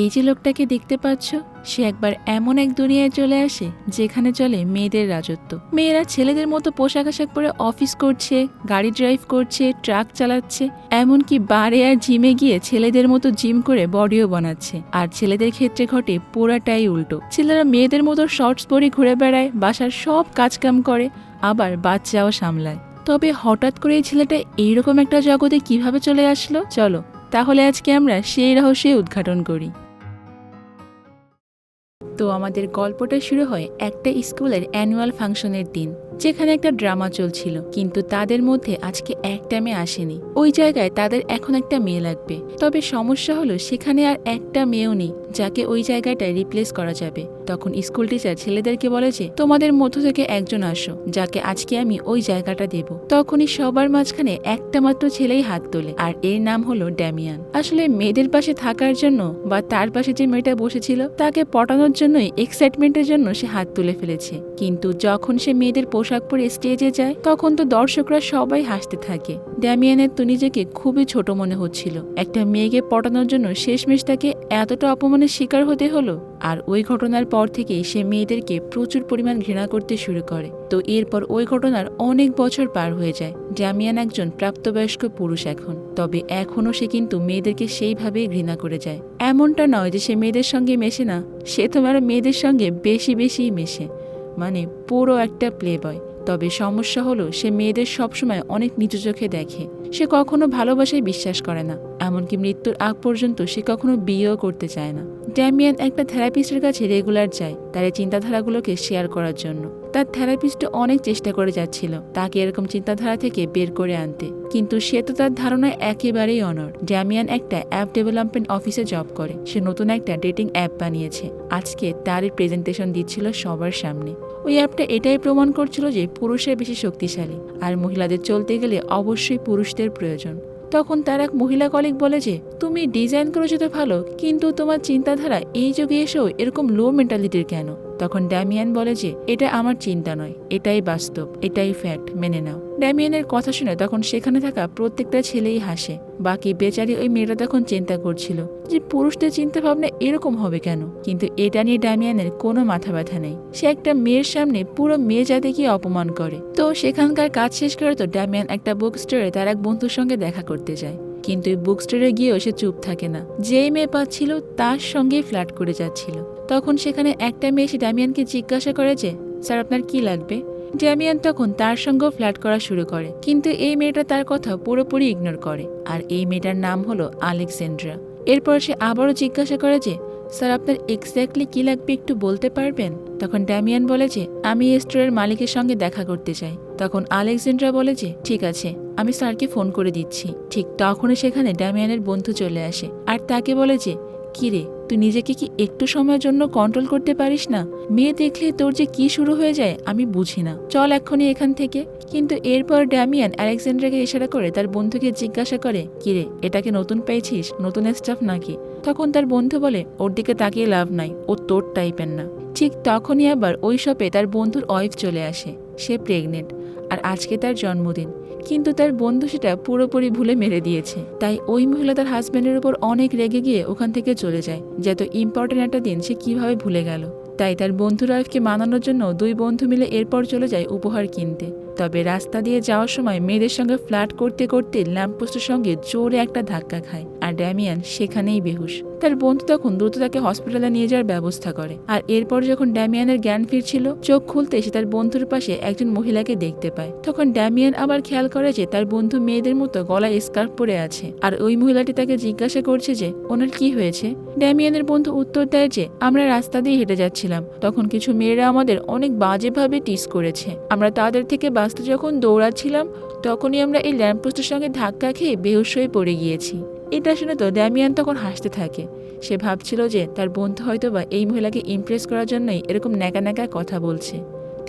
এই যে লোকটাকে দেখতে পাচ্ছ, সে একবার এমন এক দুনিয়ায় চলে আসে যেখানে চলে মেয়েদের রাজত্ব। মেয়েরা ছেলেদের মতো পোশাক আশাক পরে অফিস করছে, গাড়ি ড্রাইভ করছে, ট্রাক চালাচ্ছে, এমনকি বারে আর জিমে গিয়ে ছেলেদের মতো জিম করে বডিও বানাচ্ছে। আর ছেলেদের ক্ষেত্রে ঘটে পুরাটাই উল্টো। ছেলেরা মেয়েদের মতো শর্টস পরে ঘুরে বেড়ায়, বাসার সব কাজকাম করে, আবার বাচ্চাও সামলায়। তবে হঠাৎ করে এই ছেলেটা এইরকম একটা জগতে কীভাবে চলে আসলো? চলো, তাহলে আজকে আমরা সেই রহস্যে উদ্ঘাটন করি। তো আমাদের গল্পটা শুরু হয় একটা স্কুলের অ্যানুয়াল ফাংশনের দিন। যেখানে একটা ড্রামা চলছিল, কিন্তু তাদের মধ্যে আজকে একটা মেয়ে আসেনি। ওই জায়গায় তাদের এখন একটা মেয়ে লাগবে। তবে সমস্যা হলো, সেখানে আর একটা মেয়েও নেই, যাকে ওই জায়গাটায় রিপ্লেস করা যাবে। তখন স্কুল টিচার ছেলেদেরকে বলে যে, তোমাদের মধ্য থেকে একজন আসো, যাকে আজকে আমি ওই জায়গাটা দেব। তখনই সবার মাঝখানে একটা মাত্র ছেলেই হাত তোলে, আর এর নাম হলো ড্যামিয়ান। আসলে মেয়েদের পাশে থাকার জন্য বা তার পাশে যে মেয়েটা বসেছিল, তাকে পটানোর জন্যই এক্সাইটমেন্টের জন্য সে হাত তুলে ফেলেছে। কিন্তু যখন সে মেয়েদের পোশাক পরে স্টেজে যায়, তখন তো দর্শকরা সবাই হাসতে থাকে। ড্যামিয়ানের তো নিজেকে খুবই ছোট মনে হচ্ছিল। একটা মেয়েকে পটানোর জন্য শেষমেশ তাকে এতটা অপমানের শিকার হতে হলো। আর ওই ঘটনার পর থেকেই সে মেয়েদেরকে প্রচুর পরিমাণ ঘৃণা করতে শুরু করে। তো এরপর ওই ঘটনার অনেক বছর পার হয়ে যায়। ড্যামিয়ান একজন প্রাপ্তবয়স্ক পুরুষ এখন। তবে এখনও সে কিন্তু মেয়েদেরকে সেইভাবেই ঘৃণা করে যায়। এমনটা নয় যে সে মেয়েদের সঙ্গে মেশে না। সে তোমার মেয়েদের সঙ্গে বেশি বেশিই মেশে। মানে পুরো একটা প্লে বয় তবে সমস্যা হলো, সে মেয়েদের সবসময় অনেক নিচু চোখে দেখে। সে কখনো ভালোবাসায় বিশ্বাস করে না। এমনকি মৃত্যুর আগ পর্যন্ত সে কখনো বিয়েও করতে চায় না। ড্যামিয়ান একটা থেরাপিস্টের কাছে রেগুলার যায় তার এই চিন্তাধারাগুলোকে শেয়ার করার জন্য। তার থেরাপিস্ট অনেক চেষ্টা করে যাচ্ছিল তাকে এরকম চিন্তাধারা থেকে বের করে আনতে। কিন্তু সে তো তার ধারণায় একেবারেই অনর ড্যামিয়ান একটা অ্যাপ ডেভেলপমেন্ট অফিসে জব করে। সে নতুন একটা ডেটিং অ্যাপ বানিয়েছে। আজকে তারই প্রেজেন্টেশন দিচ্ছিল সবার সামনে। ওই অ্যাপটা এটাই প্রমাণ করছিল যে পুরুষের বেশি শক্তিশালী, আর মহিলাদের চলতে গেলে অবশ্যই পুরুষদের প্রয়োজন। তখন তার এক মহিলা কলিগ বলে যে, তুমি ডিজাইন করেছ তো ভালো, কিন্তু তোমার চিন্তাধারা এই যুগে এসেও এরকম লো মেন্টালিটির কেন? তখন ড্যামিয়ান বলে যে, এটা আমার চিন্তা নয়, এটাই বাস্তব, এটাই ফ্যাক্ট, মেনে নাও। ড্যামিয়ানের কথা শুনে তখন সেখানে থাকা প্রত্যেকটা ছেলেই হাসে। বাকি বেচারি ওই মেয়েটা তখন চিন্তা করছিল যে, পুরুষদের চিন্তা ভাবনা এরকম হবে কেন? কিন্তু এটা নিয়ে ড্যামিয়ানের কোনো মাথা ব্যথা নেই। সে একটা মেয়ের সামনে পুরো মেয়ে জাতিকে অপমান করে। তো সেখানকার কাজ শেষ করে তো ড্যামিয়ান একটা বুক স্টোরে তার এক বন্ধুর সঙ্গে দেখা করতে যায়। কিন্তু বুক স্টোরে গিয়েও সে চুপ থাকে না। যেই মেয়ে পাচ্ছিল তার সঙ্গেই ফ্ল্যাট করে যাচ্ছিল। তখন সেখানে একটা মেয়ে এসে ড্যামিয়ানকে জিজ্ঞাসা করে যে, স্যার, আপনার কি লাগবে? ড্যামিয়ান তখন তার সঙ্গেও ফ্ল্যাট করা শুরু করে। কিন্তু এই মেয়েটা তার কথা পুরোপুরি ইগনোর করে আর এই মেয়েটার নাম হলো আলেকসেন্ড্রা। এরপর সে আবারও জিজ্ঞাসা করে যে, স্যার, আপনার এক্স্যাক্টলি কি লাগবে একটু বলতে পারবেন? তখন ড্যামিয়ান বলে যে, আমি এই স্টোরের মালিকের সঙ্গে দেখা করতে চাই। তখন আলেকজেন্ড্রা বলে যে, ঠিক আছে, আমি স্যারকে ফোন করে দিচ্ছি। ঠিক তখনই সেখানে ড্যামিয়ানের বন্ধু চলে আসে আর তাকে বলে যে কিরে তুই নিজেকে কি একটু সময়ের জন্য কন্ট্রোল করতে পারিস না? মেয়ে দেখলে তোর যে কি শুরু হয়ে যায়, আমি বুঝি না। চল এক্ষুনি এখান থেকে। কিন্তু এরপর ড্যামিয়ান আলেকজান্ড্রাকে ইশারা করে তার বন্ধুকে জিজ্ঞাসা করে কিরে এটাকে নতুন পেয়েছিস? নতুন স্টাফ নাকি? তখন তার বন্ধু বলে, ওর দিকে তাকিয়ে লাভ নাই, ও তোর টাইপের না। ঠিক তখনই আবার ওই শপে তার বন্ধুর ওয়াইফ চলে আসে। সে প্রেগনেন্ট আর আজকে তার জন্মদিন। কিন্তু তার বন্ধু সেটা পুরোপুরি ভুলে মেরে দিয়েছে। তাই ওই মহিলা তার হাজব্যান্ডের উপর অনেক রেগে গিয়ে ওখান থেকে চলে যায়, যে এত ইম্পর্টেন্ট একটা দিন সে কীভাবে ভুলে গেল। তাই তার বন্ধু রাইফকে মানানোর জন্য দুই বন্ধু মিলে এরপর চলে যায় উপহার কিনতে। তবে রাস্তা দিয়ে যাওয়ার সময় মেয়েদের সঙ্গে ফ্ল্যাট করতে করতে ল্যাম্পপোস্টের সঙ্গে জোরে একটা ধাক্কা খায়, আর ড্যামিয়ান সেখানেই বেহুশ। তার বন্ধু তখন দ্রুত তাকে হসপিটালে নিয়ে যাওয়ার ব্যবস্থা করে, আর এরপর যখন ড্যামিয়ানের জ্ঞান ফিরছিল, চোখ খুলতে সে তার বন্ধুর পাশে একজন মহিলাকে দেখতে পায়। তখন ড্যামিয়ান আবার খেয়াল করে যে তার বন্ধু মেয়েদের মতো গলায় স্কার্ফ পরে আছে, আর ওই মহিলাটি তাকে জিজ্ঞাসা করছে যে, ওনার কি হয়েছে? ড্যামিয়ানের বন্ধু উত্তর দেয় যে, আমরা রাস্তা দিয়ে হেঁটে যাচ্ছিলাম। তখন কিছু মেয়েরা আমাদের অনেক বাজেভাবে টিস করেছে। আমরা তাদের থেকে বাঁচতে যখন দৌড়াচ্ছিলাম, তখনই আমরা এই ল্যাম্পপোস্টের সঙ্গে ধাক্কা খেয়ে বেহুশ হয়ে পড়ে গিয়েছি। এটা শুনে তো ড্যামিয়ান তখন হাসতে থাকে। সে ভাবছিল যে তার বন্ধু হয়তো বা এই মহিলাকে ইমপ্রেস করার জন্যই এরকম ন্যাকা ন্যাকা কথা বলছে।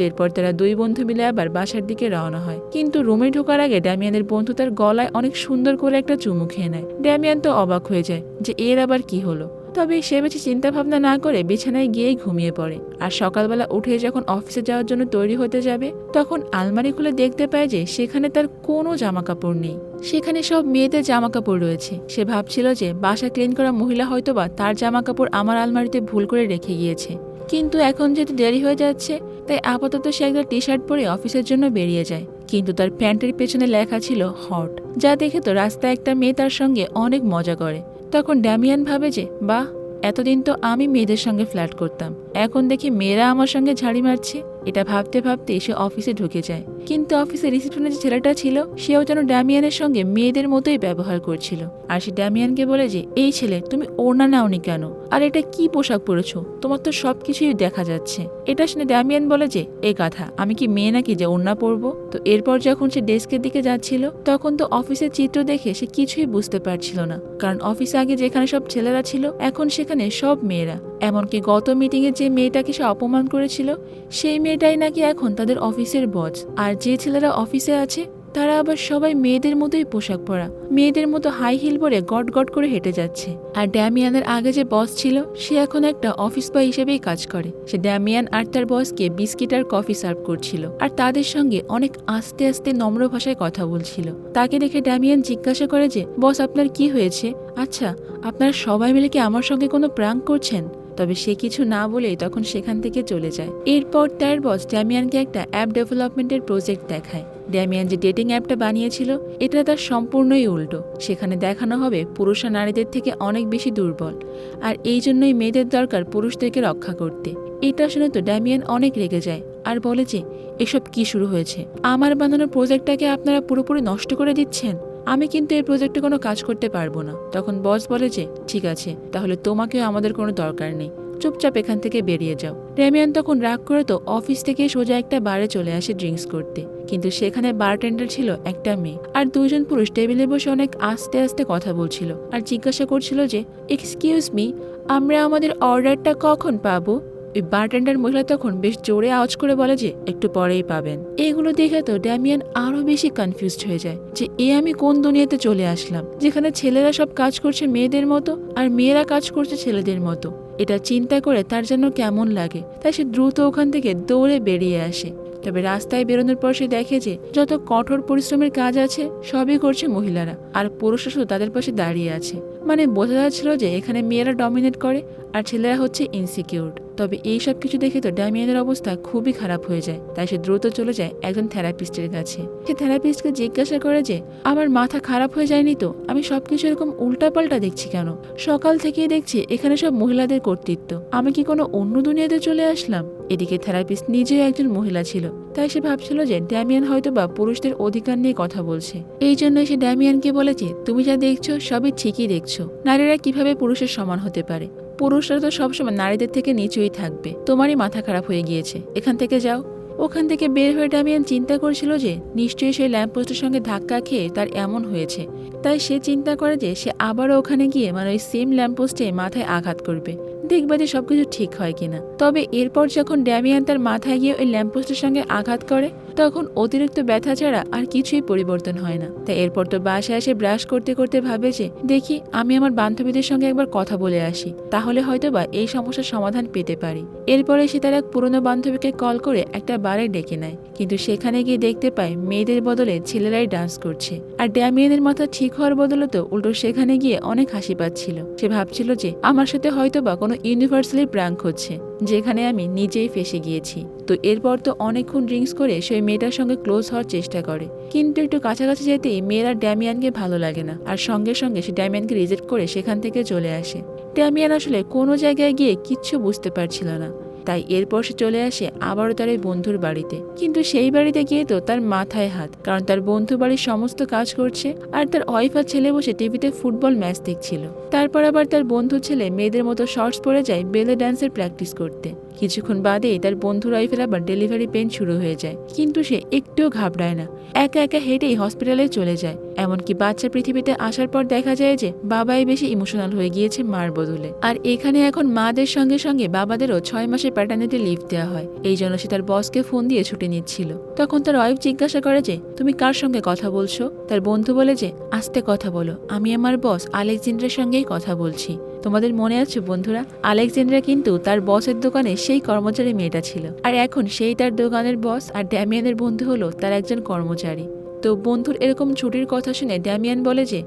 এরপর তারা দুই বন্ধু মিলে আবার বাসার দিকে রওনা হয়। কিন্তু রুমে ঢোকার আগে ড্যামিয়ানের বন্ধু তার গলায় অনেক সুন্দর করে একটা চুমু খেয়ে নেয়। ড্যামিয়ান তো অবাক হয়ে যায় যে এর আবার কি হলো? তবে সে বেশি চিন্তা ভাবনা না করে বিছানায় গিয়েই ঘুমিয়ে পড়ে। আর সকালবেলা উঠে যখন অফিসে যাওয়ার জন্য তৈরি হতে যাবে, তখন আলমারি খুলে দেখতে পায় যে সেখানে তার কোনো জামা কাপড় নেই। সেখানে সব মেয়েদের জামা কাপড় রয়েছে। সে ভাবছিল যে বাসা ক্লিন করা মহিলা হয়তোবা তার জামা কাপড় আমার আলমারিতে ভুল করে রেখে গিয়েছে। কিন্তু এখন যেহেতু দেরি হয়ে যাচ্ছে, তাই আপাতত সে একটা টি শার্ট পরে অফিসের জন্য বেরিয়ে যায়। কিন্তু তার প্যান্টের পেছনে লেখা ছিল হট, যা দেখে তো রাস্তায় একটা মেয়ে তার সঙ্গে অনেক মজা করে। তখন ড্যামিয়ান ভাবে যে বাহ এতদিন তো আমি মেয়েদের সঙ্গে ফ্ল্যাট করতাম। এখন দেখি মেয়েরা আমার সঙ্গে ঝাড়ি মারছে। এটা ভাবতে ভাবতে সে অফিসে ঢুকে যায়। কিন্তু অফিসে রিসেপশনে যে ছেলেটা ছিল, সেও যেন ড্যামিয়ানের সঙ্গে মেয়েদের মতোই ব্যবহার করছিল। আর সে ড্যামিয়ানকে বলে যে, এই ছেলে, তুমি ওড়না নাওনি কেন? আর এটা কি পোশাক পরেছো? তোমার তো সব কিছুই দেখা যাচ্ছে। এটা শুনে ড্যামিয়ান বলে যে, এ কথা আমি কি মেয়ে নাকি যে ওড়না পরবো? তো এরপর যখন সে ডেস্কের দিকে যাচ্ছিল, তখন তো অফিসের চিত্র দেখে সে কিছুই বুঝতে পারছিল না। কারণ অফিসে আগে যেখানে সব ছেলেরা ছিল, এখন সেখানে সব মেয়েরা। এমনকি গত মিটিংয়ে যে মেয়েটাকে সে অপমান করেছিল, সেই মেয়েটাই নাকি এখন তাদের অফিসের বস। আর যে ছেলেরা অফিসে আছে, তারা আবার সবাই মেয়েদের মতোই পোশাক পরা। মেয়েদের মতো হাই হিল পরে গট গট করে হেঁটে যাচ্ছে। আর ড্যামিয়ানের আগে যে বস ছিল, সে এখন একটা অফিস বয় হিসেবেই কাজ করে। সে ড্যামিয়ান আর তার বসকে বিস্কিট আর কফি সার্ভ করছিল। আর তাদের সঙ্গে অনেক আস্তে আস্তে নম্র ভাষায় কথা বলছিল। তাকে দেখে ড্যামিয়ান জিজ্ঞাসা করে যে বস আপনার কি হয়েছে? আচ্ছা আপনারা সবাই মিলে কি আমার সঙ্গে কোনো প্রাঙ্ক করছেন? তবে সে কিছু না বলেই তখন সেখান থেকে চলে যায়। এরপর তার বস ড্যামিয়ানকে একটা অ্যাপ ডেভেলপমেন্টের প্রজেক্ট দেখায়। ড্যামিয়ান যে ডেটিং অ্যাপটা বানিয়েছিল, এটা তার সম্পূর্ণই উল্টো। সেখানে দেখানো হবে পুরুষরা নারীদের থেকে অনেক বেশি দুর্বল। আর এই জন্যই মেয়েদের দরকার পুরুষদেরকে রক্ষা করতে। এটা শুনে তো ড্যামিয়ান অনেক রেগে যায় আর বলে যে, এসব কি শুরু হয়েছে? আমার বানানো প্রজেক্টটাকে আপনারা পুরোপুরি নষ্ট করে দিচ্ছেন? আমি কিন্তু এই প্রজেক্টে কোনো কাজ করতে পারব না। তখন বস বলে যে, ঠিক আছে, তাহলে তোমাকেও আমাদের কোনো দরকার নেই। চুপচাপ এখান থেকে বেরিয়ে যাও। রেমিয়ান তখন রাগ করে তো অফিস থেকে সোজা একটা বারে চলে আসে ড্রিঙ্কস করতে। কিন্তু সেখানে বারটেন্ডার ছিল একটা মেয়ে। আর দুজন পুরুষ টেবিলে বসে অনেক আস্তে আস্তে কথা বলছিল। আর জিজ্ঞাসা করছিল যে এক্সকিউজ মি আমরা আমাদের অর্ডারটা কখন পাবো? ওই বারটেন্ডার মহিলা তখন বেশ জোরে আওয়াজ করে বলে যে, একটু পরেই পাবেন। এগুলো দেখে তো ড্যামিয়ান আরও বেশি কনফিউজড হয়ে যায় যে, এ আমি কোন দুনিয়াতে চলে আসলাম? যেখানে ছেলেরা সব কাজ করছে মেয়েদের মতো আর মেয়েরা কাজ করছে ছেলেদের মতো। এটা চিন্তা করে তার যেন কেমন লাগে। তাই সে দ্রুত ওখান থেকে দৌড়ে বেরিয়ে আসে। তবে রাস্তায় বেরোনোর পর সে দেখে যে, যত কঠোর পরিশ্রমের কাজ আছে, সবই করছে মহিলারা। আর পুরুষরা শুধু তাদের পাশে দাঁড়িয়ে আছে। মানে বোঝা যাচ্ছিল যে, এখানে মেয়েরা ডমিনেট করে আর ছেলেরা হচ্ছে ইনসিকিউর তবে এই সব কিছু দেখে তো ড্যামিয়ানের অবস্থা খুবই খারাপ হয়ে যায়। তাই সে দ্রুত চলে যায় একজন থেরাপিস্টের কাছে। সে থেরাপিস্টকে জিজ্ঞাসা করে যে, আমার মাথা খারাপ হয়ে যায়নি তো? আমি সবকিছু এরকম উল্টাপাল্টা দেখছি কেন? সকাল থেকেই দেখছি এখানে সব মহিলাদের কর্তৃত্ব। আমি কি কোনো অন্য দুনিয়াতে চলে আসলাম? এদিকে থেরাপিস্ট নিজেও একজন মহিলা ছিল। তাই সে ভাবছিল যে ড্যামিয়ান হয়তো বা পুরুষদের অধিকার নিয়ে কথা বলছে। এই জন্য সে ড্যামিয়ানকে বলেছে, তুমি যা দেখছ, সবই ঠিকই দেখছ। নারীরা কীভাবে পুরুষের সমান হতে পারে? পুরুষরা তো সবসময় নারীদের থেকে নিচুই থাকবে। তোমারই মাথা খারাপ হয়ে গিয়েছে। এখান থেকে যাও। ওখান থেকে বের হয়ে ড্যামিয়ান চিন্তা করছিল যে, নিশ্চয়ই সেই ল্যাম্পপোস্টের সঙ্গে ধাক্কা খেয়ে তার এমন হয়েছে। তাই সে চিন্তা করে যে, সে আবারও ওখানে গিয়ে মানে ওই সেম ল্যাম্পপোস্টে মাথায় আঘাত করবে। দেখবে যে সবকিছু ঠিক হয় কিনা। তবে এরপর যখন ড্যামিয়ান তার মাথায় গিয়ে ওই ল্যাম্পপোস্টের সঙ্গে আঘাত করে তখন অতিরিক্ত ব্যথা ছাড়া আর কিছুই পরিবর্তন হয় না। তাই এরপর তো বাসায় এসে ব্রাশ করতে করতে ভাবে যে, দেখি, আমি আমার বান্ধবীদের সঙ্গে একবার কথা বলে আসি। তাহলে হয়তো বা এই সমস্যার সমাধান পেতে পারি। এরপরে সে তার এক পুরনো বান্ধবীকে কল করে একটা বারে ডেকে নেয়। কিন্তু সেখানে গিয়ে দেখতে পায় মেয়েদের বদলে ছেলেরাই ডান্স করছে। আর ড্যামিয়ানের মাথা ঠিক হওয়ার বদলে তো উল্টো সেখানে গিয়ে অনেক হাসি পাচ্ছিল। সে ভাবছিল যে, আমার সাথে হয়তো বা কোনো ইউনিভার্সালি প্র্যাঙ্ক হচ্ছে। যেখানে আমি নিজেই ফেসে গিয়েছি। তো এরপর তো অনেকক্ষণ ড্রিঙ্কস করে সেই মেয়েটার সঙ্গে ক্লোজ হওয়ার চেষ্টা করে। কিন্তু একটু কাছাকাছি যেতেই মেয়েরা ড্যামিয়ানকে ভালো লাগে না। আর সঙ্গে সঙ্গে সে ড্যামিয়ানকে রিজেক্ট করে সেখান থেকে চলে আসে। ড্যামিয়ান আসলে কোনো জায়গায় গিয়ে কিচ্ছু বুঝতে পারছিল না। তাই এরপর সে চলে আসে আবারও তার ওই বন্ধুর বাড়িতে। কিন্তু সেই বাড়িতে গিয়ে তো তার মাথায় হাত, কারণ তার বন্ধু বাড়ির সমস্ত কাজ করছে আর তার ওয়াইফ ছেলে বসে টিভিতে ফুটবল ম্যাচ দেখছিল। তারপর আবার তার বন্ধু ছেলে মেয়েদের মতো শর্টস পরে যায় বেলে ডান্সের প্র্যাকটিস করতে। কিছুক্ষণ বাদেই তার বন্ধু ওয়াইফের আবার ডেলিভারি পেন শুরু হয়ে যায়। কিন্তু সে একটুও ঘাবড়ায় না। একা একা হেঁটেই হসপিটালে চলে যায়। এমনকি বাচ্চা পৃথিবীতে আসার পর দেখা যায় যে বাবাই বেশি ইমোশনাল হয়ে গিয়েছে মার বদলে। আর এখানে এখন মাদের সঙ্গে সঙ্গে বাবাদেরও ছয় মাসের প্যাটার্নিটি লিভ দেওয়া হয়। এই জন্য সে তার বসকে ফোন দিয়ে ছুটে নিচ্ছিল। তখন তার ওয়াইফ জিজ্ঞাসা করে যে, তুমি কার সঙ্গে কথা বলছো? তার বন্ধু বলে যে, আস্তে কথা বলো। আমি আমার বস আলেকজান্ডারের সঙ্গেই কথা বলছি। তোমাদের মনে আছে, বন্ধুরা? আলেকজান্ড্রা কিন্তু তার বসের দোকানে সেই কর্মচারী মেয়েটা ছিল। আর এখন সেই তার দোকানের বস আর ড্যামিয়ানের বন্ধু হলো তার একজন কর্মচারী। তো বন্ধুর এরকম ছুটির কথা শুনে ড্যামিয়ান বলে যে,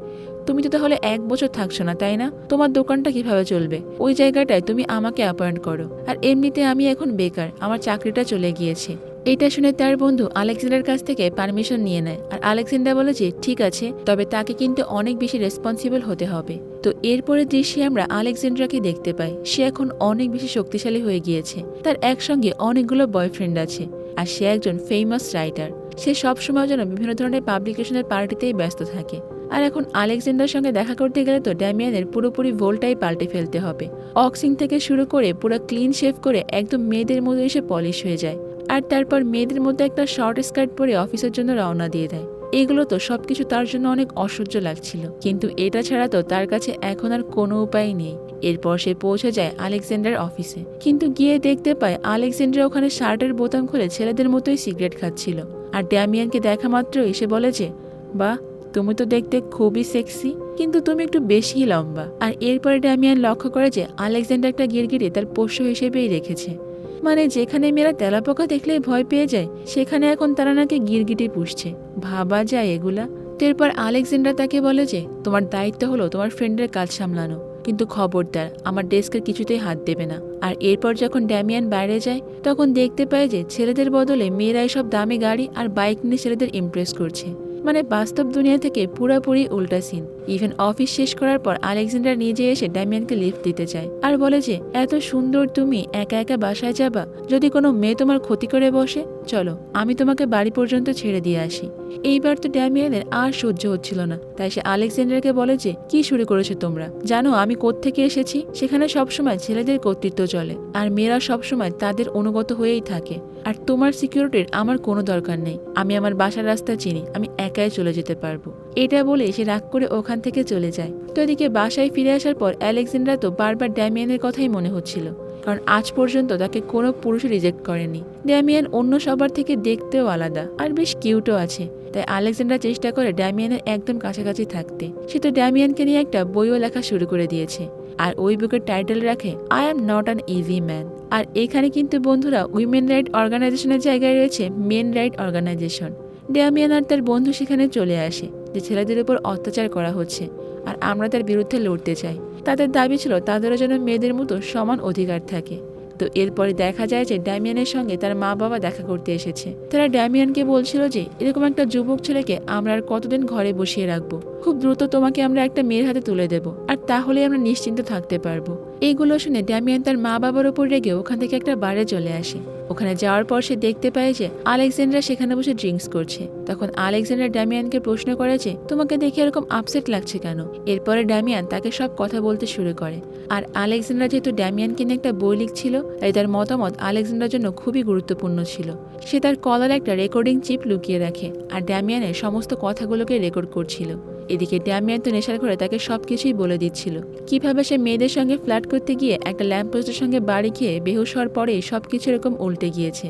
তুমি তো তাহলে এক বছর থাকছো না, তাই না? তোমার দোকানটা কীভাবে চলবে? ওই জায়গাটায় তুমি আমাকে অ্যাপয়েন্ট করো। আর এমনিতে আমি এখন বেকার, আমার চাকরিটা চলে গিয়েছে। এটা শুনে তার বন্ধু আলেকজান্ডার কাছ থেকে পারমিশন নিয়ে নেয়। আর আলেকজান্ডার বলে যে, ঠিক আছে, তবে তাকে কিন্তু অনেক বেশি রেসপন্সিবল হতে হবে। তো এরপরে দৃশ্যে আমরা আলেকজান্ড্রাকে দেখতে পাই। সে এখন অনেক বেশি শক্তিশালী হয়ে গিয়েছে। তার একসঙ্গে অনেকগুলো বয়ফ্রেন্ড আছে। আর সে একজন ফেমাস রাইটার সে সবসময় যেন বিভিন্ন ধরনের পাবলিকেশনের পার্টিতেই ব্যস্ত থাকে। আর এখন আলেকজান্ডার সঙ্গে দেখা করতে গেলে তো ড্যামিয়ানের পুরোপুরি ভোলটাই পাল্টে ফেলতে হবে। অক্সিং থেকে শুরু করে পুরো ক্লিন শেভ করে একদম মেয়েদের মতো এসে পলিশ হয়ে যায়। আর তারপর মেয়েদের মধ্যে একটা শর্ট স্কার্ট পরে অফিসের জন্য রওনা দিয়ে দেয়। এগুলো তো সবকিছু তার জন্য অনেক অসহ্য লাগছিল। কিন্তু এটা ছাড়া তো তার কাছে এখন আর কোনো উপায় নেই। এরপর সে পৌঁছে যায় আলেকজান্ডার অফিসে কিন্তু গিয়ে দেখতে পায় আলেকজান্ডার ওখানে শার্টের বোতাম খুলে ছেলেদের মতোই সিগারেট খাচ্ছিল। আর ড্যামিয়ানকে দেখা মাত্র এসে বলে যে, বাহ, তুমি তো দেখতে খুবই সেক্সি কিন্তু তুমি একটু বেশি লম্বা। আর এরপরে ড্যামিয়ান লক্ষ্য করে যে আলেকজান্ডার একটা গিরগিরে তার পোষ্য হিসেবেই রেখেছে। মানে যেখানে মেয়েরা তেলাপোকা দেখলে ভয় পেয়ে যায়, সেখানে এখন তারা নাকি গিরগিটি পুষছে। ভাবা যায় এগুলা। তো এরপর আলেকজান্ডার তাকে বলে যে, তোমার দায়িত্ব হলো তোমার ফ্রেন্ডের কাজ সামলানো। কিন্তু খবরদার, আমার ডেস্কের কিছুতেই হাত দেবে না। আর এরপর যখন ড্যামিয়ান বাইরে যায়, তখন দেখতে পায় যে, ছেলেদের বদলে মেয়েরাই সব দামি গাড়ি আর বাইক নিয়ে ছেলেদের ইমপ্রেস করছে। মানে বাস্তব দুনিয়া থেকে পুরোপুরি উল্টা সিন। ইভেন অফিস শেষ করার পর আলেকজান্ডার নিজে এসে ড্যামিয়ানকে লিফট দিতে চায় আর বলে যে, এত সুন্দর তুমি, একা একা বাসায় যাবা? যদি কোনো মেয়ে তোমার ক্ষতি করে বসে, চলো, আমি তোমাকে বাড়ি পর্যন্ত ছেড়ে দিয়ে আসি। এইবার তো ড্যামিয়ানের আর সহ্য হচ্ছিল না। তাই সে আলেকজান্ডারকে বলে যে, কি শুরু করেছ তোমরা? জানো আমি কোত্থেকে এসেছি? সেখানে সবসময় ছেলেদের কর্তৃত্ব চলে, আর মেয়েরা সবসময় তাদের অনুগত হয়েই থাকে। আর তোমার সিকিউরিটির আমার কোনো দরকার নেই। আমি আমার বাসার রাস্তা চিনি, আমি একাই চলে যেতে পারব। এটা বলে সে রাগ করে ওখান থেকে চলে যায়। তো এদিকে বাসায় ফিরে আসার পর অ্যালেকজান্ডার তো বারবার ড্যামিয়ানের কথাই মনে হচ্ছিল, কারণ আজ পর্যন্ত তাকে কোনো পুরুষ রিজেক্ট করেনি। ড্যামিয়ান অন্য সবার থেকে দেখতেও আলাদা আর বেশ কিউটও আছে, তাই আলেকজান্ডার চেষ্টা করে ড্যামিয়ানের একদম কাছাকাছি থাকতে। সে তো ড্যামিয়ানকে নিয়ে একটা বইও লেখা শুরু করে দিয়েছে, আর ওই বুকের টাইটেল রাখে I am not an easy man আর এখানে কিন্তু বন্ধুরা উইমেন রাইট অর্গানাইজেশনের জায়গায় রয়েছে মেন রাইট অর্গানাইজেশন ড্যামিয়ান আর তার বন্ধু সেখানে চলে আসে যে ছেলেদের উপর অত্যাচার করা হচ্ছে আর আমরা তার বিরুদ্ধে লড়তে চাই। তাদের দাবি ছিল তাদেরও যেন মেয়েদের মতো সমান অধিকার থাকে। তো এরপরে দেখা যায় যে ড্যামিয়ানের সঙ্গে তার মা বাবা দেখা করতে এসেছে। তারা ড্যামিয়ানকে বলছিল যে, এরকম একটা যুবক ছেলেকে আমরা আর কতদিন ঘরে বসিয়ে রাখব? খুব দ্রুত তোমাকে আমরা একটা মেয়ের হাতে তুলে দেব আর তাহলে আমরা নিশ্চিন্ত থাকতে পারব। এইগুলো শুনে ড্যামিয়ান তার মা বাবার ওপর রেগে ওখান থেকে একটা বারে চলে আসে। ওখানে যাওয়ার পর সে দেখতে পায় যে আলেকজান্ডার সেখানে বসে ড্রিঙ্কস করছে। তখন আলেকজান্ডার ড্যামিয়ানকে প্রশ্ন করে যে, তোমাকে দেখে এরকম আপসেট লাগছে কেন? এরপরে ড্যামিয়ান তাকে সব কথা বলতে শুরু করে। আর আলেকজান্ডার যেহেতু ড্যামিয়ানকে নিয়ে একটা বই লিখছিল, তাই তার মতামত আলেকজান্ডার জন্য খুবই গুরুত্বপূর্ণ ছিল। সে তার কলার একটা রেকর্ডিং চিপ লুকিয়ে রাখে, আর ড্যামিয়ানের সমস্ত কথাগুলোকে রেকর্ড করছিল। এদিকে ড্যামিয়ান তো নেশার করে তাকে সব কিছুই বলে দিচ্ছিল। কীভাবে সে মেয়েদের সঙ্গে ফ্ল্যাট করতে গিয়ে একটা ল্যাম্পপোস্টের সঙ্গে বাড়ি খেয়ে বেহুশ হওয়ার পরেই সবকিছু এরকম উল্টে গিয়েছে?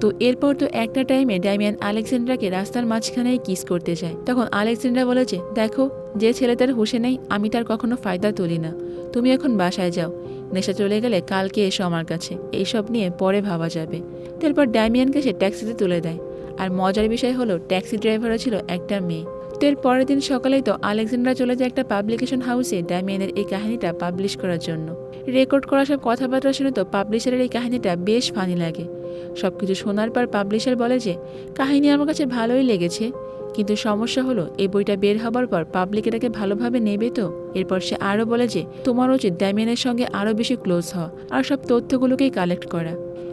তো এরপর তো একটা টাইমে ড্যামিয়ান আলেকজান্ড্রাকে রাস্তার মাঝখানেই কিস করতে যায়। তখন আলেকজান্ড্রা বলেছে, দেখো, যে ছেলে তার হুশে নেই, আমি তার কখনো ফায়দা তুলি না। তুমি এখন বাসায় যাও। নেশা চলে গেলে কালকে এসো আমার কাছে। এইসব নিয়ে পরে ভাবা যাবে। তারপর ড্যামিয়ানকে সে ট্যাক্সিতে তুলে দেয়। আর মজার বিষয় হলো, ট্যাক্সি ড্রাইভারও ছিল একটা মেয়ে। তো পরের দিন সকালেই তো আলেকজান্ড্রা চলে যায় একটা পাবলিকেশন হাউসে ড্যামিয়ানের এই কাহিনীটা পাবলিশ করার জন্য। রেকর্ড করা সব কথাবার্তা শুনে তো পাবলিশারের এই কাহিনীটা বেশ ফানি লাগে। সব কিছু শোনার পর পাবলিশার বলে যে, কাহিনী আমার কাছে ভালোই লেগেছে, কিন্তু সমস্যা হলো, এই বইটা বের হবার পর পাবলিক এটাকে ভালোভাবে নেবে তো? এরপর সে আরও বলে যে, তোমার উচিত ড্যামিয়ানের সঙ্গে আরও বেশি ক্লোজ হওয়া, আর সব তথ্যগুলোকেই কালেক্ট করা।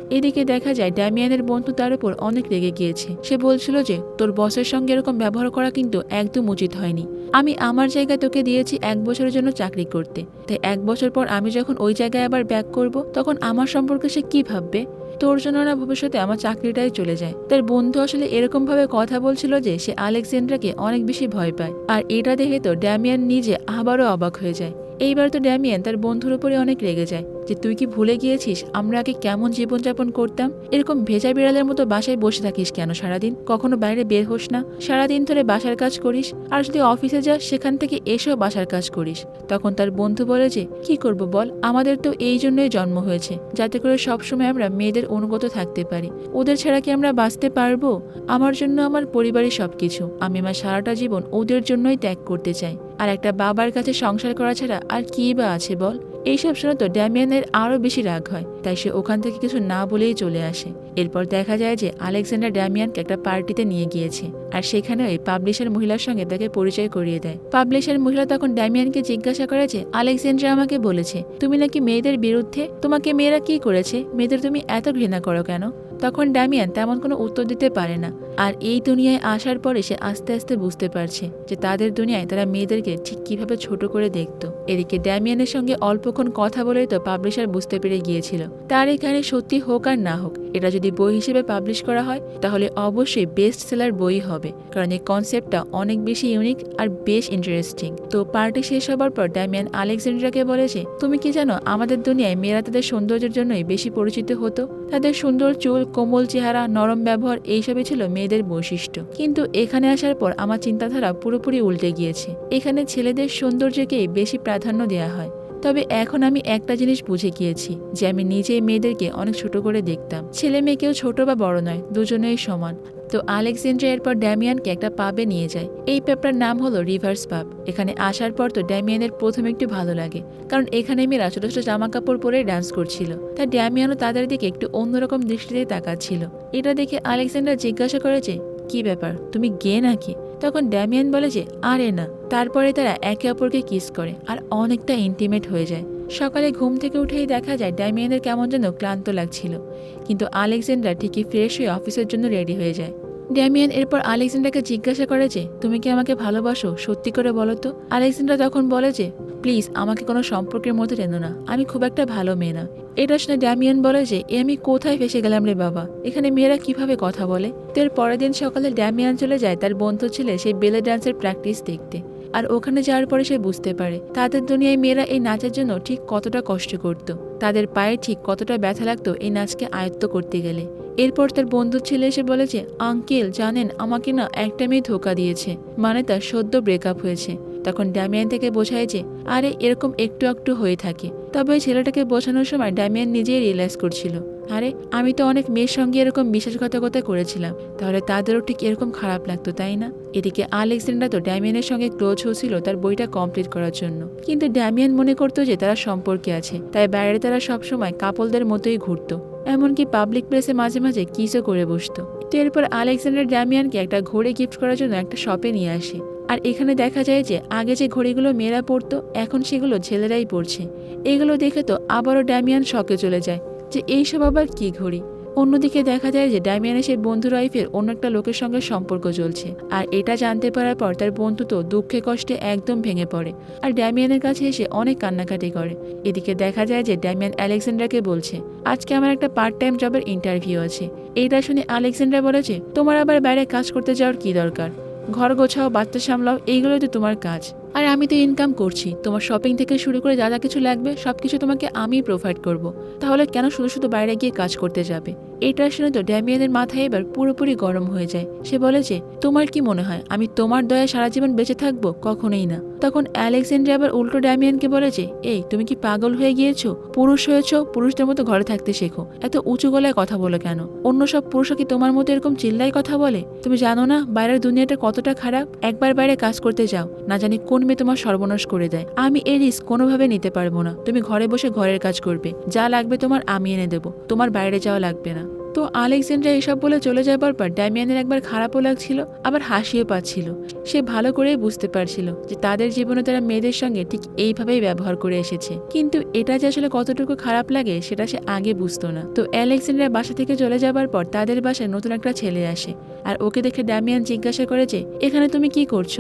এদিকে দেখা যায় ড্যামিয়ানের বন্ধু তার উপর অনেক রেগে গিয়েছে। সে বলছিল যে, তোর বসের সঙ্গে এরকম ব্যবহার করা কিন্তু একদম উচিত হয়নি। আমি আমার জায়গায় তোকে দিয়েছি এক বছরের জন্য চাকরি করতে। তাই এক বছর পর আমি যখন ওই জায়গায় আবার ব্যাক করব, তখন আমার সম্পর্কে সে কি ভাববে? তোর জন্য না ভবিষ্যতে আমার চাকরিটাই চলে যায়। তার বন্ধু আসলে এরকম ভাবে কথা বলছিল যে, সে আলেকজান্ড্রাকে অনেক বেশি ভয় পায়। আর এটা দেখে তো ড্যামিয়ান নিজে আবারও অবাক হয়ে যায়। এইবার তো ড্যামিয়ান তার বন্ধুর উপরে অনেক রেগে যায়। যে তুই কি ভুলে গিয়েছিস আমরা আগে কেমন জীবনযাপন করতাম? এরকম ভেজা বিড়ালের মতো বাসায় বসে থাকিস কেন সারাদিন? কখনো বাইরে বের হোস না। সারাদিন ধরে বাসার কাজ করিস, আর যদি অফিসে যাস, সেখান থেকে এসেও বাসার কাজ করিস। তখন তার বন্ধু বলে যে, কি করব বল? আমাদের তো এই জন্যই জন্ম হয়েছে, যাতে করে সবসময় আমরা মেয়েদের অনুগত থাকতে পারি। ওদের ছাড়া কি আমরা বাঁচতে পারব? আমার জন্য আমার পরিবারের সবকিছু। আমি আমার সারাটা জীবন ওদের জন্যই ত্যাগ করতে চাই। আর একটা বাবার কাছে সংসার করা ছাড়া আর কি বা আছে বল? এইসব শুনে তো ড্যামিয়ানের আরও বেশি রাগ হয়। তাই সে ওখান থেকে কিছু না বলেই চলে আসে। এরপর দেখা যায় যে আলেকজান্ডার ড্যামিয়ানকে একটা পার্টিতে নিয়ে গিয়েছে আর সেখানে ওই পাবলিশার মহিলার সঙ্গে তাকে পরিচয় করিয়ে দেয়। পাবলিশার মহিলা তখন ড্যামিয়ানকে জিজ্ঞাসা করে যে, আলেকজান্ড্রা আমাকে বলেছে, তুমি নাকি মেয়েদের বিরুদ্ধে? তোমাকে মেয়েরা কি করেছে? মেয়েদের তুমি এত ঘৃণা করো কেন? তখন ড্যামিয়ান তেমন কোনো উত্তর দিতে পারে না। আর এই দুনিয়ায় আসার পরে সে আস্তে আস্তে বুঝতে পারছে যে তাদের দুনিয়ায় তারা মেয়েদেরকে ঠিক কীভাবে ছোট করে দেখত। এদিকে ড্যামিয়ানের সঙ্গে অল্পক্ষণ কথা বলেই তো পাবলিশার বুঝতে পেরে গিয়েছিল। তার এখানে সত্যি হোক আর না হোক, এটা যদি বই হিসেবে পাবলিশ করা হয়, তাহলে অবশ্যই বেস্ট সেলার বই হবে, কারণ এই কনসেপ্টটা অনেক বেশি ইউনিক আর বেশ ইন্টারেস্টিং তো পার্টি শেষ হবার পর ড্যামিয়ান আলেকজান্ড্রাকে বলেছে তুমি কি জানো, আমাদের দুনিয়ায় মেয়েরা তাদের সৌন্দর্যের জন্যই বেশি পরিচিত হতো? তাদের সুন্দর চুল, কোমল চেহারা, নরম ব্যবহার, এইসবই ছিল মেয়েদের বৈশিষ্ট্য। কিন্তু এখানে আসার পর আমার চিন্তাধারা পুরোপুরি উল্টে গিয়েছে। এখানে ছেলেদের সৌন্দর্যকেই বেশি প্রাধান্য দেওয়া হয়। তবে এখন আমি একটা জিনিস বুঝে গিয়েছি, যে আমি নিজেই মেয়েদেরকে অনেক ছোট করে দেখতাম। ছেলে মেয়ে কেউ ছোট বা বড় নয়, দুজনেই সমান। তো আলেকজেন্ড্রা এরপর ড্যামিয়ানকে একটা পাবে নিয়ে যায়। এই পেপার নাম হলো রিভার্স পাব এখানে আসার পর তো ড্যামিয়ানের প্রথম একটু ভালো লাগে। কারণ এখানে মেয়েরা ছোট ছোট জামা কাপড় পরে ডান্স করছিল। তাই ড্যামিয়ানও তাদের দিকে একটু অন্যরকম দৃষ্টিতে তাকাচ্ছিল। এটা দেখে আলেকজান্ডার জিজ্ঞাসা করে যে, কি ব্যাপার? তুমি গে নাকি? তখন ড্যামিয়ান বলে যে, আরে না। তারপরে তারা একে অপরকে কিস করে আর অনেকটা ইন্টিমেট হয়ে যায়। সকালে ঘুম থেকে উঠেই দেখা যায় ড্যামিয়ানের কেমন যেন ক্লান্ত লাগছিল। কিন্তু আলেকজান্ডার ঠিকই ফ্রেশ হয়ে অফিসের জন্য রেডি হয়ে যায়। ড্যামিয়ান এরপর আলেকজান্ডারকে জিজ্ঞাসা করে যে, তুমি কি আমাকে ভালোবাসো? সত্যি করে বলো তো। আলেকজান্ডার তখন বলে যে প্লিজ, আমাকে কোনো সম্পর্কের মধ্যে টেনো না। আমি খুব একটা ভালো মেয়ে না। এটা শুনে ড্যামিয়ান বলে যে, এ আমি কোথায় ফেসে গেলাম রে বাবা? এখানে মেয়েরা কীভাবে কথা বলে? তো এর পরের দিন সকালে ড্যামিয়ান চলে যায় তার বন্ধু ছেলে সেই বেলে ডান্সের প্র্যাকটিস দেখতে। আর ওখানে যাওয়ার পরে সে বুঝতে পারে, তাদের দুনিয়ায় মেয়েরা এই নাচের জন্য ঠিক কতটা কষ্ট করত। তাদের পায়ে ঠিক কতটা ব্যথা লাগতো এই নাচকে আয়ত্ত করতে গেলে। এরপর তার বন্ধুর ছেলে এসে বলেছে আঙ্কেল, জানেন, আমাকে না একটা মেয়ে ধোকা দিয়েছে। মানে তার সদ্য ব্রেকআপ হয়েছে। তখন ড্যামিয়ান থেকে বোঝায় যে, আরে, এরকম একটু একটু হয়ে থাকে। তবে ছেলেটাকে বোঝানোর সময় ড্যামিয়ান নিজেই রিয়েলাইজ করছিল। আরে, আমি তো অনেক মেয়ের সঙ্গে এরকম বিশ্বাসঘাতকতা করেছিলাম। তাহলে তাদেরও ঠিক এরকম খারাপ লাগতো, তাই না? এদিকে আলেকজান্ডার তো ড্যামিয়ানের সঙ্গে ক্লোজ হয়েছিল তার বইটা কমপ্লিট করার জন্য। কিন্তু ড্যামিয়ান মনে করতো যে, তারা সম্পর্কে আছে। তাই বাইরে তারা সবসময় কাপলদের মতোই ঘুরতো। এমনকি পাবলিক প্লেসে মাঝে মাঝে কিসও করে বসতো। তো এরপর আলেকজান্ডার ড্যামিয়ানকে একটা ঘড়ি গিফট করার জন্য একটা শপে নিয়ে আসে। আর এখানে দেখা যায় যে আগে যে ঘড়িগুলো মেয়েরা পরতো এখন সেগুলো ছেলেরাই পরছে এগুলো দেখে তো আবারও ড্যামিয়ান শকে চলে যায় যে এইসব আবার কি ঘড়ি? অন্যদিকে দেখা যায় যে ডাইমিয়ানের সেই বন্ধুর ওয়াইফের অন্য একটা লোকের সঙ্গে সম্পর্ক চলছে। আর এটা জানতে পারার পর তার বন্ধু তো দুঃখে কষ্টে একদম ভেঙে পড়ে আর ড্যামিয়ানের কাছে এসে অনেক কান্নাকাটি করে। এদিকে দেখা যায় যে ড্যামিয়ান আলেকজান্ডারকে বলছে, আজকে আমার একটা পার্ট টাইম জবের ইন্টারভিউ আছে। এইটা শুনে আলেকজান্ডার বলেছে তোমার আবার বাইরে কাজ করতে যাওয়ার কি দরকার? ঘর গোছাও, বাচ্চা সামলাও, এইগুলোই তো তোমার কাজ। আর আমি তো ইনকাম করছি। তোমার শপিং থেকে শুরু করে যা যা কিছু লাগবে সব কিছু তোমাকে আমি প্রোভাইড করব। তাহলে কেন শুধু শুধু বাইরে গিয়ে কাজ করতে যাবে? এটা শুনে তো ড্যামিয়ানের মাথায় এবার পুরোপুরি গরম হয়ে যায়। সে বলে যে, তোমার কি মনে হয়, আমি তোমার দয়া সারা জীবন বেঁচে থাকব? কখনোই না। তখন অ্যালেক্সেন্ড্রা আবার উল্টো ড্যামিয়ানকে বলে যে, এই, তুমি কি পাগল হয়ে গিয়েছো? পুরুষ হয়েছো? পুরুষদের মতো ঘরে থাকতে শেখো। এত উঁচু গলায় কথা বলো কেন? অন্য সব পুরুষরা কি তোমার মতো এরকম চিল্লাই কথা বলে? তুমি জানো না, বাইরের দুনিয়াটা কতটা খারাপ? একবার বাইরে কাজ করতে যাও। না জানি কোন মেয়ে তোমার সর্বনাশ করে দেয়। আমি এই রিস্ক কোনোভাবে নিতে পারব না। তুমি ঘরে বসে ঘরের কাজ করবে। যা লাগবে তোমার আমি এনে দেবো। তোমার বাইরে যাওয়া লাগবে না। তো আলেকজান্ড্রা এসব বলে চলে যাবার পর ড্যামিয়ানের একবার খারাপও লাগছিল, আবার হাসিও পাচ্ছিল। সে ভালো করেই বুঝতে পারছিল যে তাদের জীবনে তারা মেয়েদের সঙ্গে ঠিক এইভাবেই ব্যবহার করে এসেছে। কিন্তু এটা যে আসলে কতটুকু খারাপ লাগে, সেটা সে আগে বুঝতো না। তো অ্যালেকজান্ড্রা বাসা থেকে চলে যাবার পর তাদের বাসায় নতুন একটা ছেলে আসে। আর ওকে দেখে ড্যামিয়ান জিজ্ঞাসা করে যে, এখানে তুমি কি করছ?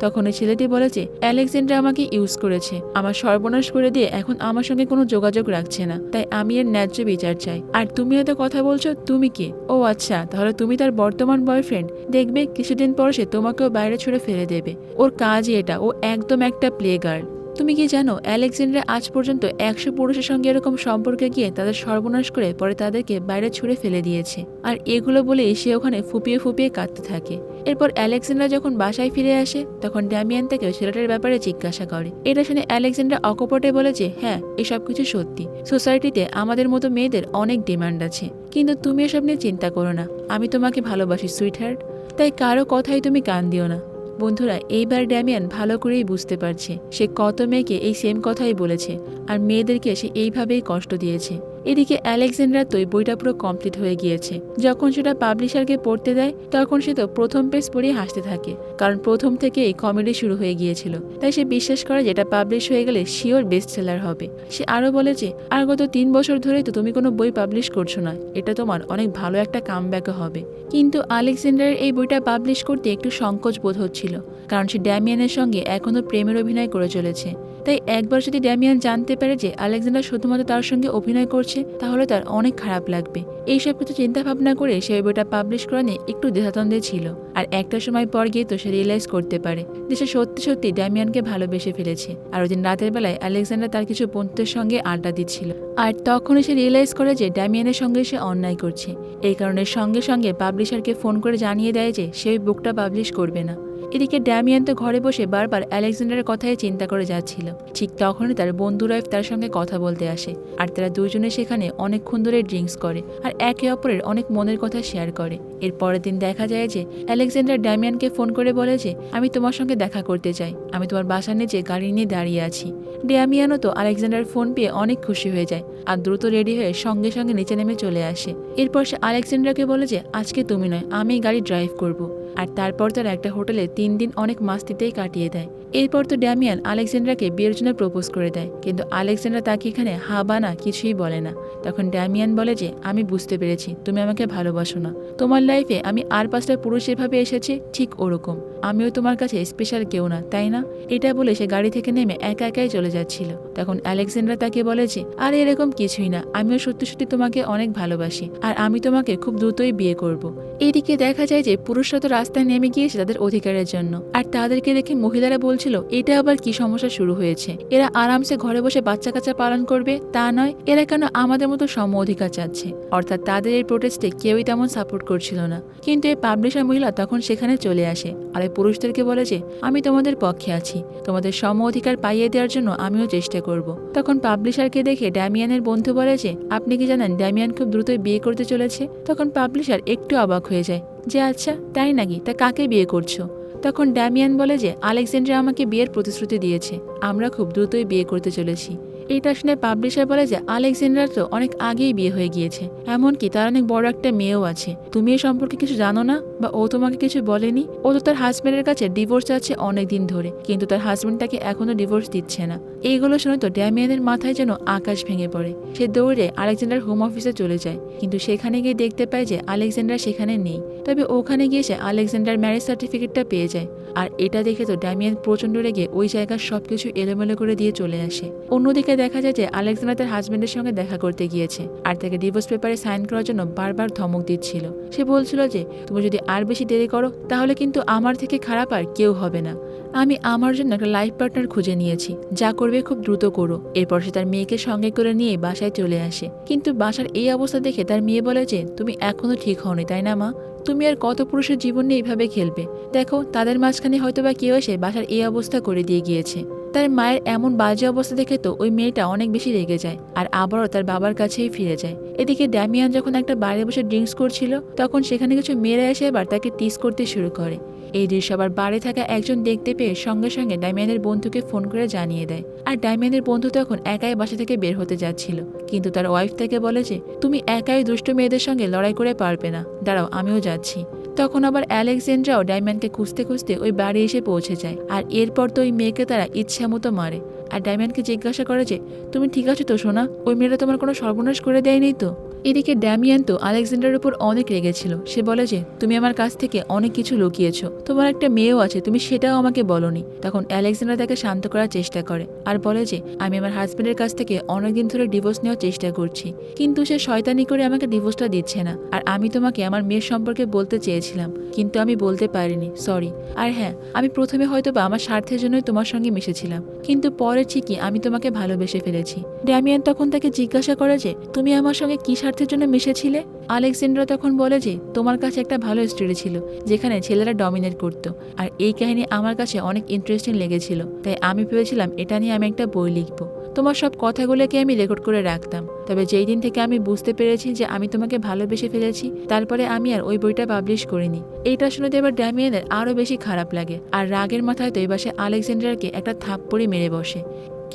তখন ওই ছেলেটি বলে যে অ্যালেকজেন্ডার আমাকে ইউজ করেছে। আমার সর্বনাশ করে দিয়ে এখন আমার সঙ্গে কোনো যোগাযোগ রাখছে না। তাই আমি এর ন্যায্য বিচার চাই। আর তুমি হয়তো কথা বলছো, তুমি কে? ও আচ্ছা তাহলে তুমি তার বর্তমান বয়ফ্রেন্ড দেখবে, কিছুদিন পর সে তোমাকেও বাইরে ছুড়ে ফেলে দেবে। ওর কাজই এটা। ও একদম একটা প্লে গার্ল তুমি কি জানো অ্যালেকজান্ডার আজ পর্যন্ত একশো পুরুষের সঙ্গে এরকম সম্পর্কে গিয়ে তাদের সর্বনাশ করে পরে তাদেরকে বাইরে ছুঁড়ে ফেলে দিয়েছে। আর এগুলো বলেই সে ওখানে ফুপিয়ে ফুপিয়ে কাঁদতে থাকে। এরপর অ্যালেকজান্ডার যখন বাসায় ফিরে আসে, তখন ড্যামিয়ান তাকে ছেলেটার ব্যাপারে জিজ্ঞাসা করে। এটা শুনে অ্যালেকজান্ডার অকপটে বলে যে হ্যাঁ এসব কিছু সত্যি। সোসাইটিতে আমাদের মতো মেয়েদের অনেক ডিমান্ড আছে। কিন্তু তুমি এসব নিয়ে চিন্তা করো না। আমি তোমাকে ভালোবাসি, সুইটহার্ট। তাই কারও কথাই তুমি কান দিও না। বন্ধুরা, এইবার ড্যামিয়ান ভালো করেই বুঝতে পারছে। সে কত মেয়েকে এই সেম কথাই বলেছে, আর মেয়েদেরকে সে এইভাবেই কষ্ট দিয়েছে। এদিকে অ্যালেকজান্ডার তো বইটা পুরো কমপ্লিট হয়ে গিয়েছে। যখন সেটা পাবলিশারকে পড়তে দেয়, তখন সে তো প্রথম পেজ পড়িয়ে হাসতে থাকে, কারণ প্রথম থেকে এই কমেডি শুরু হয়ে গিয়েছিল। তাই সে বিশ্বাস করে যেটা পাবলিশ হয়ে গেলে শিওর বেস্ট সেলার হবে। সে আরও বলে যে, আর গত তিন বছর ধরে তো তুমি কোনো বই পাবলিশ করছ না, এটা তোমার অনেক ভালো একটা কামব্যাকও হবে। কিন্তু আলেকজান্ডারের এই বইটা পাবলিশ করতে একটু সংকোচ বোধ হচ্ছিল, কারণ সে ড্যামিয়ানের সঙ্গে এখনও প্রেমের অভিনয় করে চলেছে। তাই একবার যদি ড্যামিয়ান জানতে পারে যে আলেকজান্ডার শুধুমাত্র তার সঙ্গে অভিনয় করছে, তাহলে তার অনেক খারাপ লাগবে। এইসব কিছু চিন্তা ভাবনা করে সে বইটা পাবলিশ করা নিয়ে একটু দ্বিধাদ্বন্দ্বে ছিল। আর একটা সময় পর গিয়ে তো সে রিয়েলাইজ করতে পারে যে সে সত্যি সত্যি ড্যামিয়ানকে ভালোবেসে ফেলেছে। আর ওই দিন রাতের বেলায় আলেকজান্ডার তার কিছু বন্ধুদের সঙ্গে আড্ডা দিচ্ছিল। আর তখনই সে রিয়েলাইজ করে যে ড্যামিয়ানের সঙ্গে সে অন্যায় করছে। এই কারণে সঙ্গে সঙ্গে পাবলিশারকে ফোন করে জানিয়ে দেয় যে সে বুকটা পাবলিশ করবে না। এদিকে ড্যামিয়ান তো ঘরে বসে বারবার অ্যালেকজান্ডারের কথাই চিন্তা করে যাচ্ছিল। ঠিক তখনই তার বন্ধু রাইফ তার সঙ্গে কথা বলতে আসে, আর তারা দুজনে সেখানে অনেকক্ষণ ধরে ড্রিঙ্কস করে, আর একে অপরের অনেক মনের কথা শেয়ার করে। এর পরের দিন দেখা যায় যে অ্যালেকজান্ডার ড্যামিয়ানকে ফোন করে বলে যে, আমি তোমার সঙ্গে দেখা করতে চাই। আমি তোমার বাসার নিচে গাড়ি নিয়ে দাঁড়িয়ে আছি। ড্যামিয়ানও তো আলেকজান্ডার ফোন পেয়ে অনেক খুশি হয়ে যায়, আর দ্রুত রেডি হয়ে সঙ্গে সঙ্গে নিচে নেমে চলে আসে। এরপর সে আলেকজান্ডারকে বলে যে, আজকে তুমি নয়, আমি গাড়ি ড্রাইভ করব। আর তারপর তারা একটা হোটেলে তিন দিন অনেক মাস্তিতেই কাটিয়ে দেয়। এরপর তো ড্যামিয়ান আলেকজান্ড্রাকে বিয়ের জন্য প্রপোজ করে দেয়, কিন্তু আলেকজান্ড্রা তাকে এখানে হা বা না কিছুই বলে না। তখন ড্যামিয়ান বলে যে, আমি বুঝতে পেরেছি, তুমি আমাকে ভালোবাসো না। তোমার লাইফে আমি আর পাঁচটা পুরুষ যেভাবে এসেছি, ঠিক ওরকম। আমিও তোমার কাছে স্পেশাল কেউ না, তাই না? এটা বলে সে গাড়ি থেকে নেমে একা একাই চলে যাচ্ছিল। তখন আলেকজান্ডার তাকে বলে যে, আর, এরকম কিছুই না। আমিও সত্যি সত্যি তোমাকে অনেক ভালোবাসি, আর আমি তোমাকে খুব দ্রুতই বিয়ে করব। এদিকে দেখা যায় যে পুরুষরা তো রাস্তায় নেমে গিয়েছে তাদের অধিকারের জন্য। আর তাদেরকে দেখে মহিলারা বলছিল, এটা আবার কি সমস্যা শুরু হয়েছে? এরা আরামসে ঘরে বসে বাচ্চা কাচ্চা পালন করবে, তা নয়, এরা কেন আমাদের মতো সম অধিকার চাচ্ছে? অর্থাৎ তাদের এই প্রোটেস্টে কেউই তেমন সাপোর্ট করছিল না। কিন্তু এই পাবলিশার মহিলা তখন সেখানে চলে আসে। আর এই পুরুষদেরকে বলে যে, আমি তোমাদের পক্ষে আছি। তোমাদের সম অধিকার পাইয়ে দেওয়ার জন্য আমিও চেষ্টা করব। তখন পাবলিশারকে দেখে ড্যামিয়ানের বন্ধু বলে যে, আপনি কি জানেন, ড্যামিয়ান খুব দ্রুতই বিয়ে করতে চলেছে? তখন পাবলিশার একটু অবাক হয়ে যায় যে আচ্ছা তাই নাকি? তা কাকে বিয়ে করছ? তখন ড্যামিয়ান বলে যে আলেকজান্ডার আমাকে বিয়ের প্রতিশ্রুতি দিয়েছে। আমরা খুব দ্রুতই বিয়ে করতে চলেছি। এটা শুনে পাবলিশার বলে যে, আলেকজান্ডার তো অনেক আগেই বিয়ে হয়ে গিয়েছে। এমনকি তার অনেক বড় একটা মেয়েও আছে। তুমি এ সম্পর্কে কিছু জানো না? বা ও তোমাকে কিছু বলেনি? ও তো তার হাজব্যান্ডের কাছে ডিভোর্স আছে অনেক দিন ধরে, কিন্তু তার হাজব্যান্ড তাকে এখনও ডিভোর্স দিচ্ছে না। এইগুলো শুনে তো ড্যামিয়ানের মাথায় যেন আকাশ ভেঙে পড়ে। সে দৌড়ে আলেকজান্ডার হোম অফিসে চলে যায়, কিন্তু সেখানে গিয়ে দেখতে পায় যে, আলেকজান্ডার সেখানে নেই। তবে ওখানে গিয়ে সে আলেকজান্ডার ম্যারেজ সার্টিফিকেটটা পেয়ে যায়। আর এটা দেখে তো ড্যামিয়ান প্রচণ্ড রেগে ওই জায়গার সবকিছু এলোমেলো করে দিয়ে চলে আসে। অন্যদিকে দেখা যায় যে আলেকজান্ডার তার হাজব্যান্ডের সঙ্গে দেখা করতে গিয়েছে, আর তাকে ডিভোর্স পেপারে সাইন করার জন্য বারবার ধমক দিচ্ছিল। সে বলছিল যে, তুমি যদি আর বেশি দেরি করো, তাহলে কিন্তু আমার থেকে খারাপ আর কেউ হবে না। আমি আমার জন্য একটা লাইফ পার্টনার খুঁজে নিয়েছি, যা করবে খুব দ্রুত করো। এরপর সে তার মেয়েকে সঙ্গে করে নিয়ে বাসায় চলে আসে। কিন্তু বাসার এই অবস্থা দেখে তার মেয়ে বলে যে, তুমি এখনও ঠিক হওনি, তাই না মা? তুমি আর কত পুরুষের জীবন নিয়ে এইভাবে খেলবে? দেখো, তাদের মাঝখানে হয়তো বা কেউ এসে বাসার এই অবস্থা করে দিয়ে গিয়েছে। তার মায়ের এমন বাজে অবস্থা দেখে তো ওই মেয়েটা অনেক বেশি রেগে যায় আর আবারও তার বাবার কাছেই ফিরে যায়। এদিকে ড্যামিয়ান যখন একটা বাইরে বসে ড্রিঙ্কস করছিল, তখন সেখানে কিছু মেয়েরা এসে আবার তাকে টিস করতে শুরু করে। এই দৃশ্য আবার বাড়ি থাকা একজন দেখতে পেয়ে সঙ্গে সঙ্গে ডাইমিয়ানের বন্ধুকে ফোন করে জানিয়ে দেয়। আর ডাইমিয়ানের বন্ধু তখন একাই বাসা থেকে বের হতে যাচ্ছিল। কিন্তু তার ওয়াইফ তাকে বলে যে, তুমি একাই দুষ্ট মেয়েদের সঙ্গে লড়াই করে পারবে না। দাঁড়াও, আমিও যাচ্ছি। তখন আবার অ্যালেক্সেন্ড্রাও ডায়মন্ডকে খুঁজতে খুঁজতে ওই বাড়ি এসে পৌঁছে যায়। আর এরপর তো ওই মেয়েকে তারা ইচ্ছা মতো মারে। আর ডায়মন্ডকে জিজ্ঞাসা করে যে, তুমি ঠিক আছো তো সোনা? ওই মেয়েটা তোমার কোনো সর্বনাশ করে দেয়নি তো? এদিকে ড্যামিয়ান তো আলেকজান্ডারের উপর অনেক রেগেছিল। সে বলে যে, তুমি আমার কাছ থেকে অনেক কিছু লুকিয়েছো। তোমার একটা মেয়েও আছে, তুমি সেটাও আমাকে বলনি। তখন আলেকজান্ডার তাকে শান্ত করার চেষ্টা করে আর বলে যে, আমি আমার হাজব্যান্ডের কাছ থেকে অনেকদিন ধরে ডিভোর্স নেওয়ার চেষ্টা করছি, কিন্তু সে শয়তানি করে আমাকে ডিভোর্সটা দিচ্ছে না। আর আমি তোমাকে আমার মেয়ের সম্পর্কে বলতে চেয়েছিলাম, কিন্তু আমি বলতে পারিনি, সরি। আর হ্যাঁ আমি প্রথমে হয়তো বা আমার স্বার্থের জন্যই তোমার সঙ্গে মিশেছিলাম, কিন্তু পরে ঠিকই আমি তোমাকে ভালোবেসে ফেলেছি। ড্যামিয়ান তখন তাকে জিজ্ঞাসা করে যে, তুমি আমার সঙ্গে কি স্বার্থের জন্য মিশেছিলে? আলেকজান্ড্রা তখন বলে যে, তোমার কাছে একটা ভালো স্টোরি ছিল, যেখানে ছেলেরা ডমিনেট করতো। আর এই কাহিনী আমার কাছে অনেক ইন্টারেস্টিং লেগেছিল। তাই আমি ভেবেছিলাম, এটা নিয়ে আমি একটা বই লিখব। তোমার সব কথাগুলোকে আমি রেকর্ড করে রাখতাম। তবে যেই দিন থেকে আমি বুঝতে পেরেছি যে আমি তোমাকে ভালোবেসে ফেলেছি, তারপরে আমি আর ওই বইটা পাবলিশ করিনি। এইটা শুনে তো এবার ড্যামিয়ানের আরও বেশি খারাপ লাগে। আর রাগের মাথায় তো এবার সে আলেকজান্ডারকে একটা থাপ্পড়ি মেরে বসে।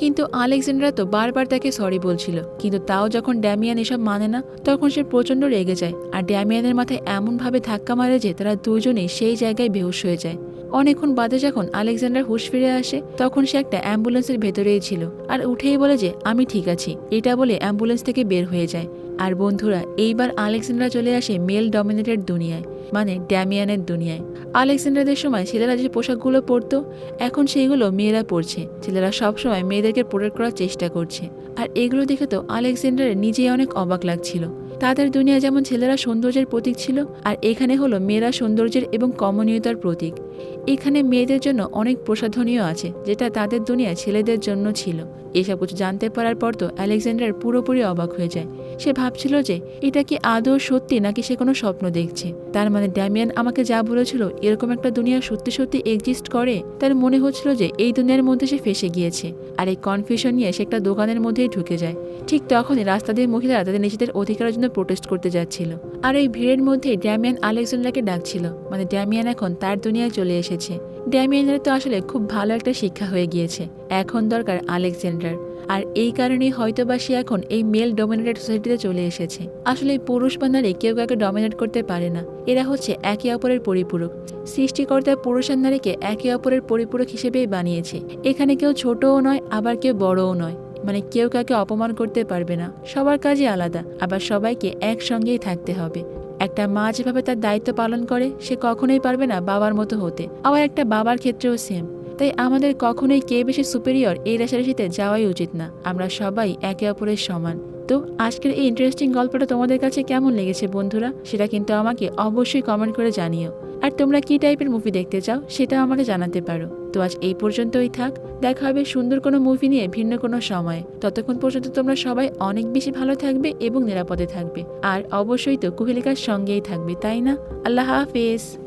কিন্তু আলেকজান্ড্রা তো বারবার তাকে সরি বলছিল। কিন্তু তাও যখন ড্যামিয়ান এসব মানে না, তখন সে প্রচণ্ড রেগে যায়। আর ড্যামিয়ানের মাথায় এমনভাবে ধাক্কা মারে যে তারা দুজনেই সেই জায়গায় বেহুশ হয়ে যায়। অনেকক্ষণ বাদে যখন আলেকজান্ডার হুশ ফিরে আসে, তখন সে একটা অ্যাম্বুলেন্সের ভেতরেই ছিল। আর উঠেই বলে যে, আমি ঠিক আছি। এটা বলে অ্যাম্বুলেন্স থেকে বের হয়ে যায়। আর বন্ধুরা, এইবার আলেকজান্ড্রা চলে আসে মেল ডমিনেটেড দুনিয়ায় মানে ড্যামিয়ানের দুনিয়ায়। আলেকজান্ডারদের সময় ছেলেরা যে পোশাকগুলো পরতো, এখন সেইগুলো মেয়েরা পরছে। ছেলেরা সবসময় মেয়েদেরকে প্রোটেক্ট করার চেষ্টা করছে। আর এগুলো দেখে তো আলেকজান্ডারের নিজেই অনেক অবাক লাগছিল। তাদের দুনিয়া যেমন ছেলেরা সৌন্দর্যের প্রতীক ছিল, আর এখানে হলো মেয়েরা সৌন্দর্যের এবং কমনীয়তার প্রতীক। এখানে মেয়েদের জন্য অনেক প্রসাধনীয় আছে, যেটা তাদের দুনিয়া ছেলেদের জন্য ছিল। এসব কিছু জানতে পারার পর তো আলেকজান্ডার পুরোপুরি অবাক হয়ে যায়। সে ভাবছিল যে এটা কি আদৌ সত্যি নাকি সে কোনো স্বপ্ন দেখছে। তার মানে ড্যামিয়ান আমাকে যা বলেছিল, এরকম একটা দুনিয়া সত্যি সত্যি এক্সিস্ট করে, তার মনে হচ্ছিল যে এই দুনিয়ার মধ্যে সে ফেসে গিয়েছে। আর এই কনফিউশন নিয়ে সে একটা দোকানের মধ্যেই ঢুকে যায়। ঠিক তখনই রাস্তা দিয়ে মহিলারা তাদের নিজেদের অধিকারের জন্য প্রোটেস্ট করতে যাচ্ছিল। আর এই ভিড়ের মধ্যে ড্যামিয়ান আলেকজান্ডারকে ডাকছিল। মানে ড্যামিয়ান এখন তার দুনিয়ায় চলে এসেছে। ড্যামিয়ানের তো আসলে খুব ভালো একটা শিক্ষা হয়ে গিয়েছে। এখন দরকার আলেকজান্ডার। আর এই কারণেই হয়তো বা সে এখন এই মেল ডমিনেটেড সোসাইটিতে চলে এসেছে। আসলে পুরুষ বা নারী কেউ কাউকে ডমিনেট করতে পারে না। এরা হচ্ছে একে অপরের পরিপূরক। সৃষ্টিকর্তা পুরুষ আর নারীকে একে অপরের পরিপূরক হিসেবেই বানিয়েছে। এখানে কেউ ছোটও নয়, আবার কেউ বড়ও নয়। মানে কেউ কাউকে অপমান করতে পারবে না। সবার কাজই আলাদা, আবার সবাইকে একসঙ্গেই থাকতে হবে। একটা মা যেভাবে তার দায়িত্ব পালন করে, সে কখনোই পারবে না বাবার মতো হতে। আবার একটা বাবার ক্ষেত্রেও সেম তাই আমাদের কখনোই কে বেশি সুপেরিয়র এই রেশারেশিতে যাওয়াই উচিত না। আমরা সবাই একে অপরের সমান। তো আজকের এই ইন্টারেস্টিং গল্পটা তোমাদের কাছে কেমন লেগেছে বন্ধুরা, সেটা কিন্তু আমাকে অবশ্যই কমেন্ট করে জানিও। আর তোমরা কি টাইপের মুভি দেখতে চাও সেটা আমাকে জানাতে পারো। তো আজ এই পর্যন্তই থাক, দেখা হবে সুন্দর কোনো মুভি নিয়ে ভিন্ন কোনো সময়ে। ততক্ষণ পর্যন্ত তোমরা সবাই অনেক বেশি ভালো থাকবে এবং নিরাপদে থাকবে। আর অবশ্যই তো কুহেলিকার সঙ্গেই থাকবে, তাই না? আল্লাহ হাফেজ।